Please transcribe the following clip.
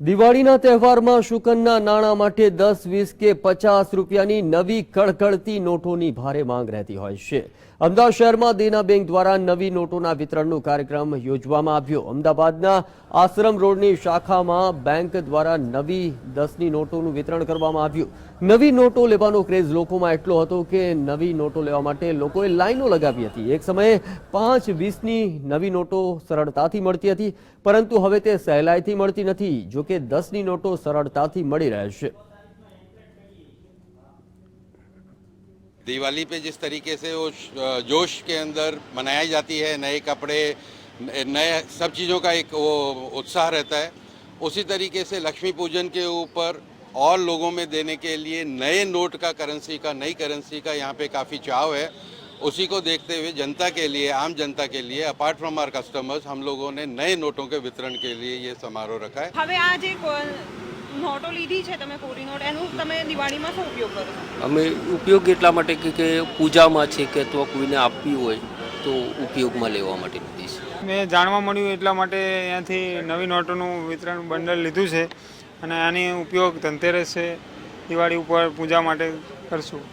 દિવાળીના તહેવારમાં શુકનના નાણાં માટે દસ, વીસ કે પચાસ રૂપિયાની નવી કડકડતી નોટોની ભારે માંગ રહેતી હોય છે. અમદાવાદ શહેરમાં દેના બેંક દ્વારા નવી નોટોના વિતરણનો કાર્યક્રમ યોજવામાં આવ્યો. અમદાવાદના આશ્રમ રોડની શાખામાં બેંક દ્વારા નવી દસની નોટોનું વિતરણ કરવામાં આવ્યું. નવી નોટો લેવાનો ક્રેઝ લોકોમાં એટલો હતો કે નવી નોટો લેવા માટે લોકોએ લાઈનો લગાવી હતી. એક સમયે પાંચ, વીસની નવી નોટો સરળતાથી મળતી હતી, પરંતુ હવે તે સહેલાઈથી મળતી નથી. જો કે દસની નોટો સરળતાથી મળી રહે છે दिवाली पे जिस तरीके से वो श- अ, जोश के अंदर मनाई जाती है नए कपड़े न- नए सब चीज़ों का एक वो उत्साह रहता है उसी तरीके से लक्ष्मी पूजन के ऊपर और लोगों में देने के लिए नए नोट का करेंसी का नई करेंसी का यहाँ पे काफ़ी चाव है उसी को देखते हुए जनता के लिए आम जनता के लिए अपार्ट फ्रॉम आर कस्टमर्स हम लोगों ने नए नोटों के वितरण के लिए ये समारोह रखा है હવે આ જે કો- નોટો લીધી છે તમે કોરી નોટ એનું તમે દિવાળીમાં શું ઉપયોગ કરો છો અમે ઉપયોગ એટલા માટે કે કે પૂજામાં છે કે તો કોઈને આપવી હોય તો ઉપયોગમાં લેવા માટે લીધી છે મેં જાણવા મળ્યું એટલા માટે અહીંયાથી નવી નોટોનું વિતરણ બંડલ લીધું છે અને આની ઉપયોગ ધનતેરસ છે દિવાળી ઉપર પૂજા માટે કરશું